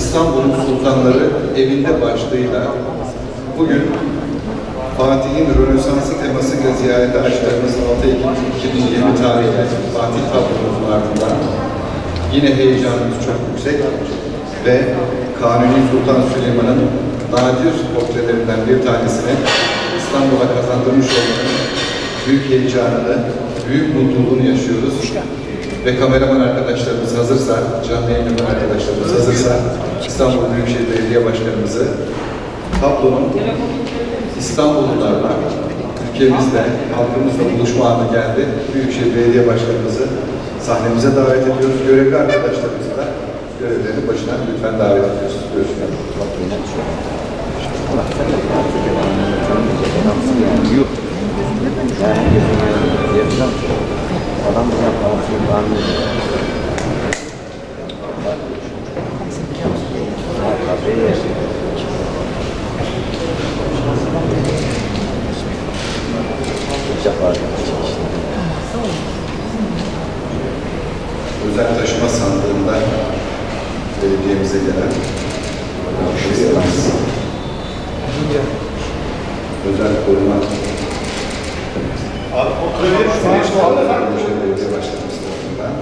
İstanbul'un Sultanları evinde başlığıyla bugün Fatih'in Rönesansı temasıyla ziyarete açtığımız 6 Ekim 2020 tarihli Fatih tablomuzun ardından yine heyecanımız çok yüksek ve Kanuni Sultan Süleyman'ın nadir portrelerinden bir tanesini İstanbul'a kazandırmış olmanın büyük heyecanını, büyük mutluluğunu yaşıyoruz. Ve kameraman arkadaşlarımız hazırsa, canlı yayınlaman arkadaşlarımız hazırsa İstanbul Büyükşehir Belediye Başkanımızı tablonun İstanbullularla, ülkemizle, halkımızla buluşma anı geldi. Büyükşehir Belediye Başkanımızı sahnemize davet ediyoruz. Görevli arkadaşlarımızı da görevlerinin başına lütfen davet ediyoruz. Görüşmek Yok. Adam bunu yapmasını tahmin ediyor. Tabii yaşıyor. Yapar. Özel taşıma sandığında belediyemize gelen müşterilerimiz, özel koruma Abi oturabilir misiniz? Büyükşehir Belediye Başkanımız tarafından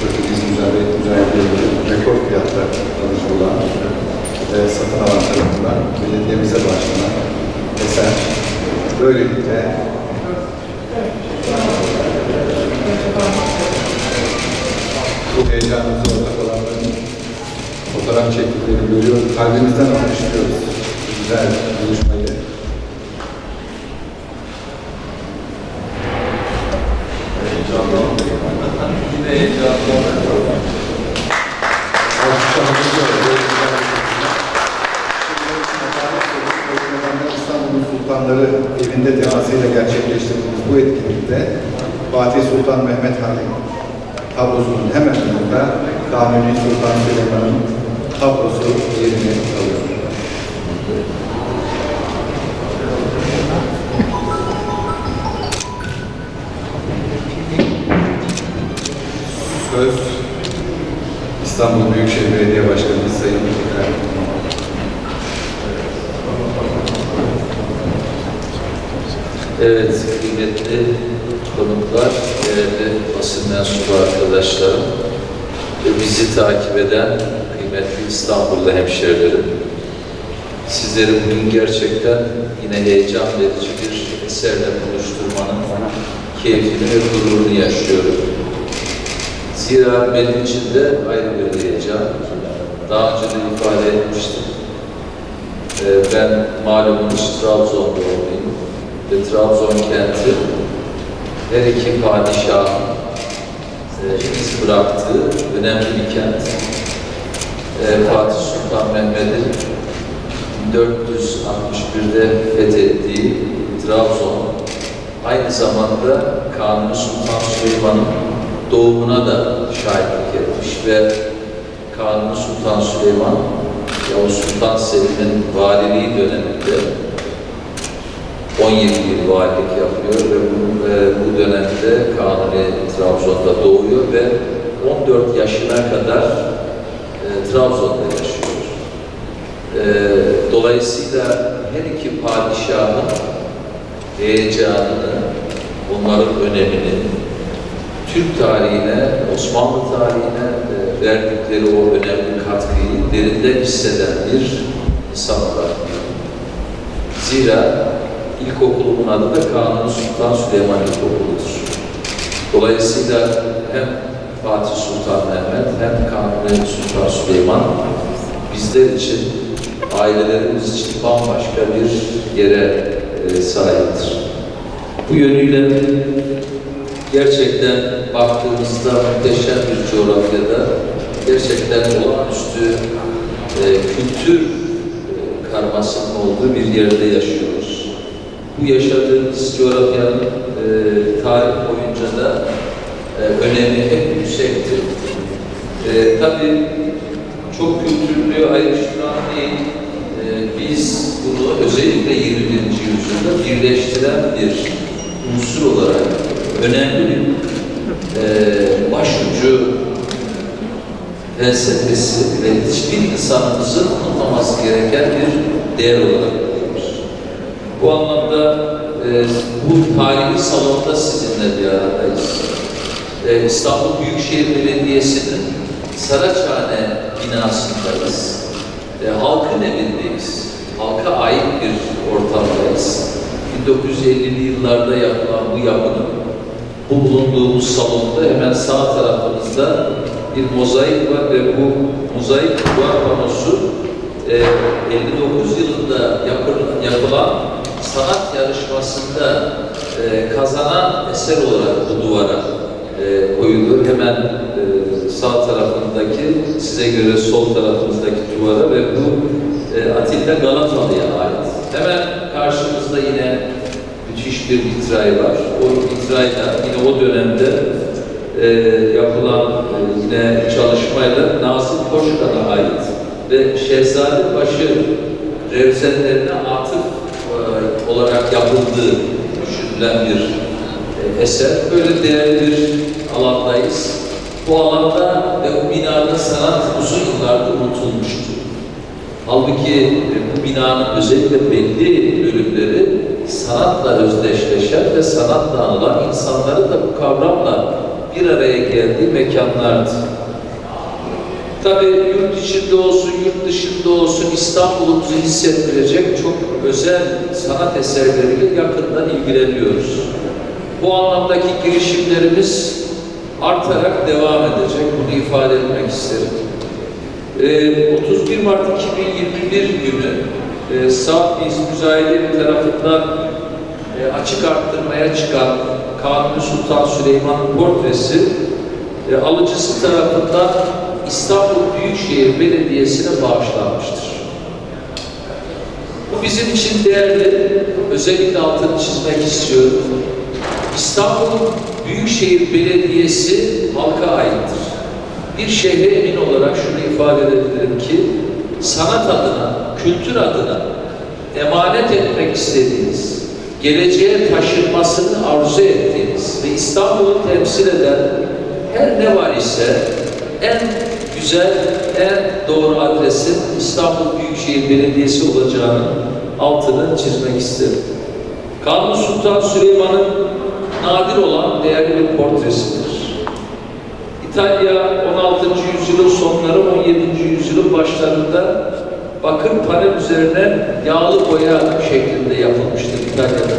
şöyle biz mücadele, mücadele rekor fiyatlar olan ve satın alan tarafından belediyemize başlanan eser. Böylelikle bu heyecanımızı ortak olanların fotoğraf çektiklerini görüyoruz. Kalbimizden alkışlıyoruz güzel buluşmayı. Şekilde. Şimdi İstanbul'un Sultanları evinde temasıyla gerçekleştirdiğimiz bu etkinlikte Fatih Sultan Mehmet Han tablosunun hemen yanında Kanuni Sultan Süleyman'ın tablosu yerini alıyor. Söz İstanbul Büyükşehir Belediye Başkanı Sayın Evet, kıymetli konuklar, değerli basın mensubu arkadaşlarım ve bizi takip eden kıymetli İstanbullu hemşehrilerim. Sizleri bugün gerçekten yine heyecan verici bir eserle buluşturmanın keyfini ve gururunu yaşıyorum. Zira benim için de ayrı bir heyecan. Daha önce de ifade etmiştim. Ee, Ben malumunuz Trabzon doğumluyum ve Trabzon kenti her iki padişahın e, iz bıraktığı önemli bir kent. E, Fatih Sultan Mehmet'in 1461'de fethettiği Trabzon aynı zamanda Kanuni Sultan Süleyman'ın doğumuna da şahitlik etmiş ve Kanuni Sultan Süleyman Yavuz Sultan Selim'in valiliği döneminde 17 yıl valilik yapıyor ve bu, e, bu dönemde Kanuni Trabzon'da doğuyor ve 14 yaşına kadar e, Trabzon'da yaşıyor. E, dolayısıyla her iki padişahın heyecanını, onların önemini, Türk tarihine, Osmanlı tarihine e, verdikleri o önemli katkıyı derinden hisseden bir insan olarak Zira ilkokulumun adı da Kanuni Sultan Süleyman İlkokulu'dur. Dolayısıyla hem Fatih Sultan Mehmet hem Kanuni Sultan Süleyman bizler için, ailelerimiz için bambaşka bir yere e, sahiptir. Bu yönüyle gerçekten baktığımızda muhteşem bir coğrafyada gerçekten olağanüstü e, kültür e, karmasının olduğu bir yerde yaşıyoruz. Bu yaşadığımız coğrafyanın e, tarih boyunca da e, önemi hep yüksektir. E, tabii çok kültürlü ayrıştıran değil, topluluğu özellikle 21. yüzyılda birleştiren bir unsur olarak önemli bir e, başucu felsefesi ve hiçbir insanımızın unutmaması gereken bir değer olarak. Bu anlamda e, bu tarihi salonda sizinle bir aradayız. E, İstanbul Büyükşehir Belediyesi'nin Saraçhane binasındayız. E, halkın evindeyiz. Halka ait bir ortamdayız. 1950'li yıllarda yapılan bu yapının bu bulunduğumuz salonda hemen sağ tarafımızda bir mozaik var ve bu mozaik duvar panosu e, 59 yılında yapılan, yapılan sanat yarışmasında e, kazanan eser olarak bu duvara e, koyulur. Hemen e, sağ tarafındaki, size göre sol tarafımızdaki duvara ve bu e, Atilla Galatalı'ya ait. Hemen karşımızda yine müthiş bir vitray var. O vitrayla yine o dönemde e, yapılan e, yine çalışmayla Nazım Koşkan'a ait ve Şehzadebaşı revzenlerine atıf e, olarak yapıldığı düşünülen bir e, eser. Böyle değerli bir alandayız. Bu alanda ve bu binada sanat uzun yıllardır unutulmuştu. Halbuki e, bu binanın özellikle belli bölümleri sanatla özdeşleşen ve sanatla anılan insanları da bu kavramla bir araya geldiği mekanlardı. Tabii yurt içinde olsun, yurt dışında olsun İstanbul'umuzu hissettirecek çok özel sanat eserleriyle yakından ilgileniyoruz. Bu anlamdaki girişimlerimiz artarak devam edecek. Bunu ifade etmek isterim. Ee, 31 Mart 2021 günü e, Saat Biz Müzayedeli tarafından e, açık arttırmaya çıkan Kanuni Sultan Süleyman'ın portresi e, alıcısı tarafından İstanbul Büyükşehir Belediyesi'ne bağışlanmıştır. Bu bizim için değerli, özellikle altını çizmek istiyorum. İstanbul Büyükşehir Belediyesi halka aittir. Bir şehre emin olarak şunu ifade edebilirim ki, sanat adına, kültür adına emanet etmek istediğiniz, geleceğe taşınmasını arzu ettiğiniz ve İstanbul'u temsil eden her ne var ise en güzel, en doğru adresin İstanbul Büyükşehir Belediyesi olacağını altını çizmek isterim. Kanuni Sultan Süleyman'ın nadir olan değerli bir portresidir. İtalya 16. yüzyılın sonları 17. yüzyılın başlarında bakır panel üzerine yağlı boya şeklinde yapılmıştır İtalya'da.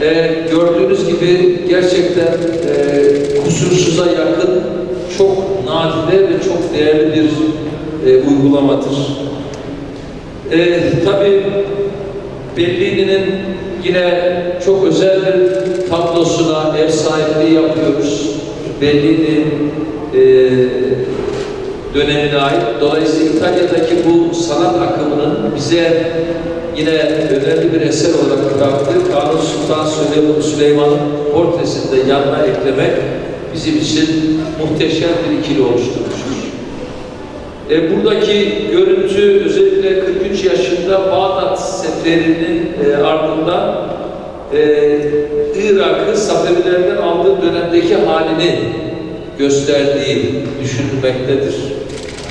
Ee, gördüğünüz gibi gerçekten e, kusursuza yakın çok nadide ve çok değerli bir e, uygulamadır. E, Tabii Bellini'nin yine çok özel bir tablosuna ev sahipliği yapıyoruz. Bellini e, dönemine ait. Dolayısıyla İtalya'daki bu sanat akımının bize yine önemli bir eser olarak bıraktığı Kanuni Sultan Süleyman, Süleyman'ın portresini de yanına eklemek bizim için muhteşem bir ikili oluşturmuştur. E, buradaki görüntü özellikle 43 yaşında Bağdat seferinin e, ardından e, Irak'ı Safevilerden aldığı dönemdeki halini gösterdiği düşünülmektedir.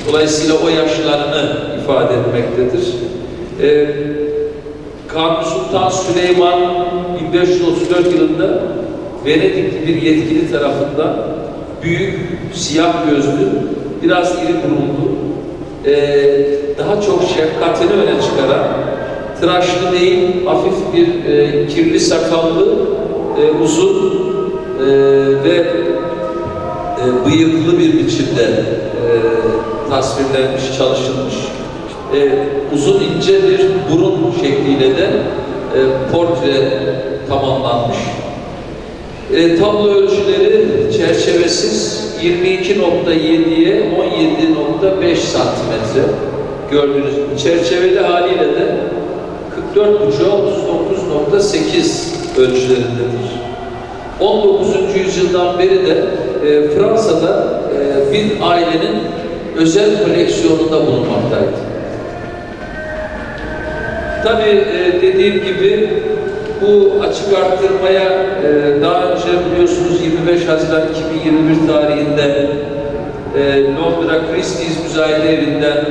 Dolayısıyla o yaşlarını ifade etmektedir. E, Kanuni Sultan Süleyman 1534 yılında Venedikli bir yetkili tarafından büyük, siyah gözlü, biraz iri burunlu, e, daha çok şefkatini öne çıkaran, tıraşlı değil, hafif bir e, kirli sakallı, e, uzun e, ve e, bıyıklı bir biçimde e, tasvirlenmiş, çalışılmış. E, uzun ince bir burun şekliyle de e, portre tamamlanmış. E, tablo ölçüleri çerçevesiz 22.7'ye 17.5 santimetre gördüğünüz çerçeveli haliyle de 44.5'a 39.8 ölçülerindedir. 19. yüzyıldan beri de e, Fransa'da e, bir ailenin özel koleksiyonunda bulunmaktaydı. Tabii e, dediğim gibi bu açık arttırmaya e, daha önce biliyorsunuz 25 Haziran 2021 tarihinde e, Londra Christie's Müzayede Evi'nden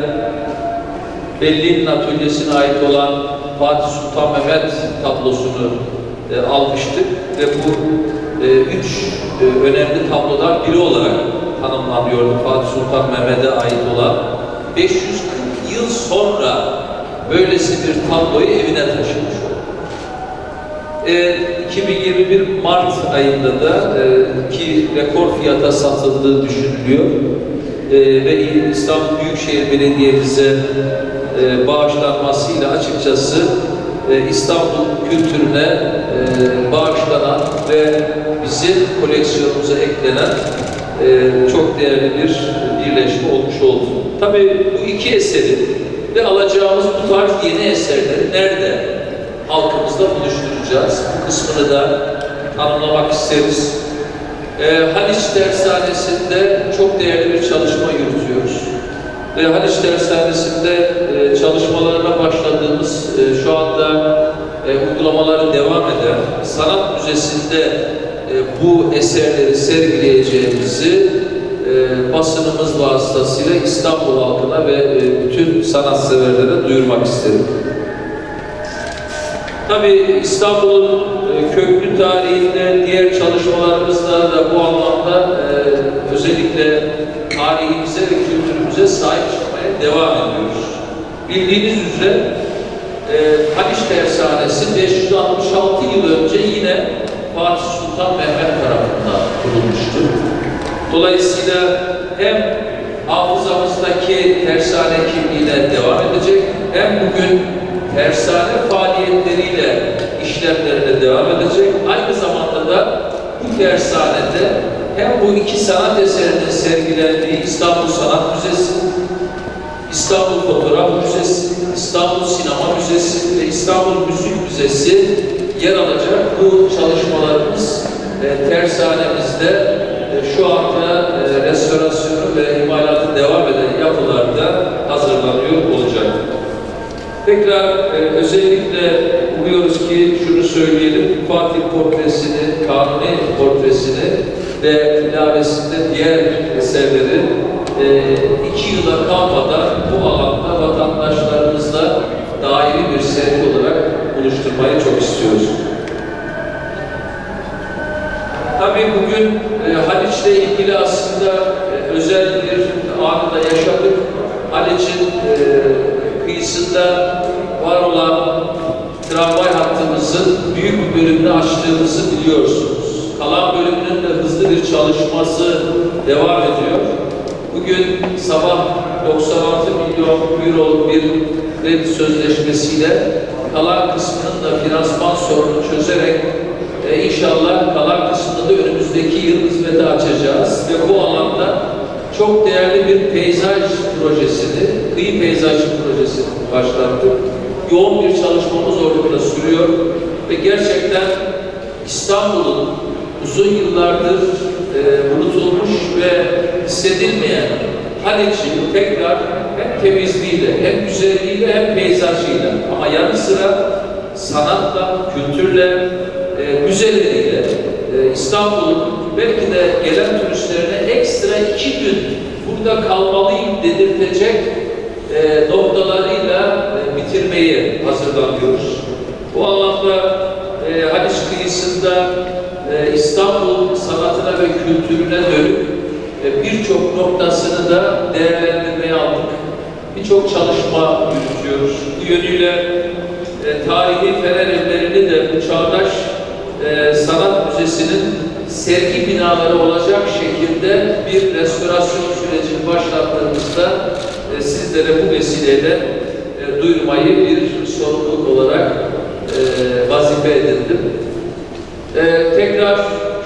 Belli'nin atölyesine ait olan Fatih Sultan Mehmet tablosunu e, almıştık ve bu e, üç e, önemli tablodan biri olarak tanımlanıyordu Fatih Sultan Mehmet'e ait olan 540 yıl sonra böylesi bir tabloyu evine oldu. E, 2021 Mart ayında da e, ki rekor fiyata satıldığı düşünülüyor e, ve İstanbul Büyükşehir Belediye'mize e, bağışlanmasıyla açıkçası e, İstanbul kültürüne e, bağışlanan ve bizim koleksiyonumuza eklenen e, çok değerli bir birleşme olmuş oldu. Tabii bu iki eseri ve alacağımız bu tarz yeni eserleri nerede halkımızla buluşturacağız? Bu kısmını da tanımlamak isteriz. Ee, Haliç Dershanesi'nde çok değerli bir çalışma yürütüyoruz. Ve Haliç Dershanesi'nde e, çalışmalarına başladığımız, e, şu anda e, uygulamaları devam eden Sanat Müzesi'nde e, bu eserleri sergileyeceğimizi e, basınımız vasıtasıyla İstanbul halkına ve e, bütün sanatseverlere duyurmak isterim. Tabii İstanbul'un e, köklü tarihinde diğer çalışmalarımızda da bu anlamda e, özellikle tarihimize ve kültürümüze sahip çıkmaya devam ediyoruz. Bildiğiniz üzere e, Haliç Dershanesi 566 yıl önce yine Fatih Sultan Mehmet tarafından kurulmuştu. Dolayısıyla hem hafızamızdaki tersane kimliğine devam edecek hem bugün tersane faaliyetleriyle işlemlerine devam edecek. Aynı zamanda da bu tersanede hem bu iki sanat eserinin sergilendiği İstanbul Sanat Müzesi, İstanbul Fotoğraf Müzesi, İstanbul Sinema Müzesi ve İstanbul Müzik Müzesi yer alacak. Bu çalışmalarımız e, tersanemizde e, şu anda e, restorasyonu ve imalatı devam eden yapılarda hazırlanıyor olacak. Tekrar e, özellikle umuyoruz ki şunu söyleyelim, Fatih portresini, Kanuni portresini ve ilavesinde diğer eserleri e, iki yıla kalmadan bu alanda vatandaşlarımızla daimi bir sergi olarak buluşturmayı çok istiyoruz. Tabii bugün e, Haliç'le ilgili aslında e, özel bir anı da yaşadık. Haliç'in e, kıyısında var olan tramvay hattımızın büyük bir bölümünü açtığımızı biliyorsunuz. Kalan bölümünün de hızlı bir çalışması devam ediyor. Bugün sabah 96 milyon euroluk bir kredi sözleşmesiyle kalan kısmının da finansman sorununu çözerek e, inşallah kalan kısmını da önümüzdeki yıl hizmete açacağız ve bu alanda çok değerli bir peyzaj projesini, kıyı peyzajı projesini başlattık. Yoğun bir çalışmamız orada sürüyor ve gerçekten İstanbul'un uzun yıllardır e, unutulmuş ve hissedilmeyen Haliç'in tekrar hem temizliğiyle, hem güzelliğiyle, hem peyzajıyla ama yanı sıra sanatla, kültürle, e, müzeleriyle e, İstanbul'un belki de gelen turistlerine ekstra iki gün burada kalmalıyım dedirtecek e, noktalarıyla e, bitirmeyi hazırlanıyoruz. Bu anlamda e, Haliç kıyısında e, İstanbul sanatına ve kültürüne dönük e, birçok noktasını da değerlendirmeye aldık. Birçok çalışma yürütüyoruz. Bu yönüyle e, tarihi Fener evlerini de bu çağdaş e, sanat müzesinin sergi binaları olacak şekilde bir restorasyon sürecini başlattığımızda sizlere bu vesileyle e, duyurmayı bir sorumluluk olarak e, vazife edindim. E, tekrar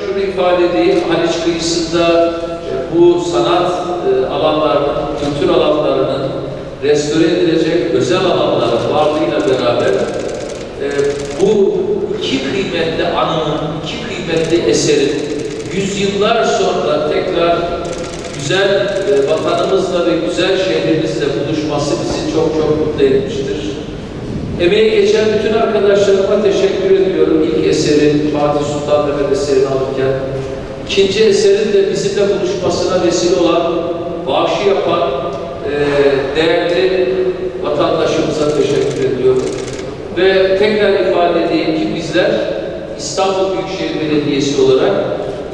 şunu ifade edeyim, Haliç kıyısında bu sanat e, alanlarının, kültür alanlarının restore edilecek özel alanların varlığıyla beraber bu iki kıymetli anının, iki kıymetli eserin yüzyıllar sonra tekrar güzel e, vatanımızla ve güzel şehrimizle buluşması bizi çok çok mutlu etmiştir. Emeği geçen bütün arkadaşlarıma teşekkür ediyorum. İlk eseri Fatih Sultan Mehmet eserini alırken. ikinci eserin de bizimle buluşmasına vesile olan, bağışı yapan e, değerli vatandaşımıza teşekkür ediyorum. Ve tekrar ifade edeyim ki bizler İstanbul Büyükşehir Belediyesi olarak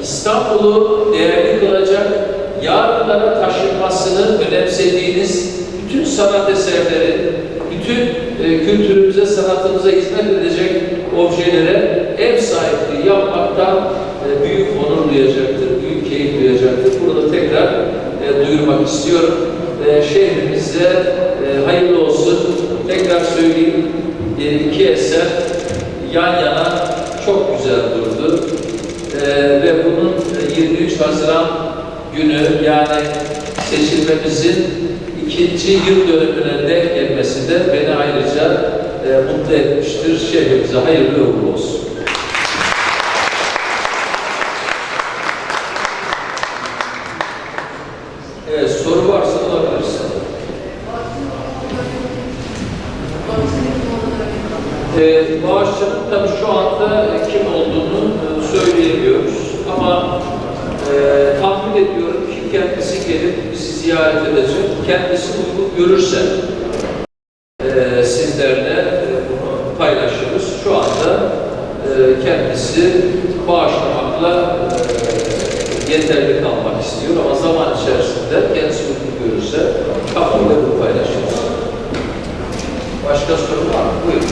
İstanbul'u değerli kılacak, yarınlara taşınmasını önemsediğiniz bütün sanat eserleri, bütün e, kültürümüze, sanatımıza hizmet edecek objelere ev sahipliği yapmaktan e, büyük onur duyacaktır, büyük keyif duyacaktır. Burada tekrar e, duyurmak istiyorum. E, şehrimize e, hayırlı olsun. Tekrar söyleyeyim, e, iki eser yan yana çok güzel durdu. E, ve bunun e, 23 Haziran günü yani seçilmemizin ikinci yıl dönümüne denk gelmesi de beni ayrıca e, mutlu etmiştir. Şehrimize hayırlı uğurlu olsun. Evet, soru varsa alabilirsin. Ee, bağışçının tabii şu anda e, kim olduğunu e, söyleyemiyoruz ama e, tahmin ediyorum ki kendisi gelip bizi ziyaret edecek. Kendisi uygun görürse e, sizlerle e, bunu paylaşırız. Şu anda e, kendisi bağışlamakla e, yeterli kalmak istiyor ama zaman içerisinde kendisi uygun görürse kamuoyuyla bunu paylaşırız. Başka soru var mı? Buyurun.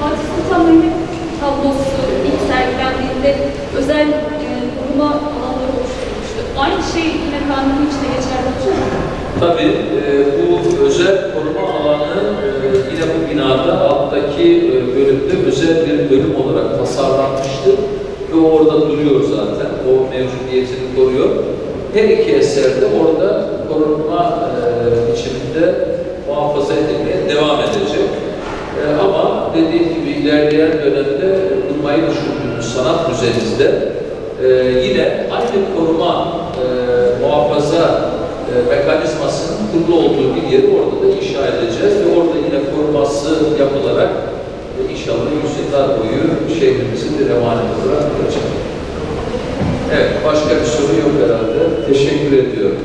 Fatih Sultan Mehmet tablosu ilk sergilendiğinde özel e, koruma alanları oluşturulmuştu. Aynı şey yine kanunun içinde geçerli olacak mı? Tabii e, bu özel koruma alanı e, yine bu binada alttaki e, bölümde özel bir bölüm olarak tasarlanmıştı ve o orada duruyor zaten. O mevcudiyetini koruyor. Her iki eser de orada korunma e, biçiminde muhafaza edilmeye devam edecek. E, ama dediğim gibi ilerleyen dönemde kurmayı düşündüğümüz sanat müzemizde e, yine aynı koruma e, muhafaza mekanizmasının kurulu olduğu bir yeri orada da inşa edeceğiz ve orada yine koruması yapılarak e, inşallah yüzyıllar boyu şehrimizin bir emanet olarak kalacak. Evet, başka bir soru yok herhalde. Teşekkür ediyorum.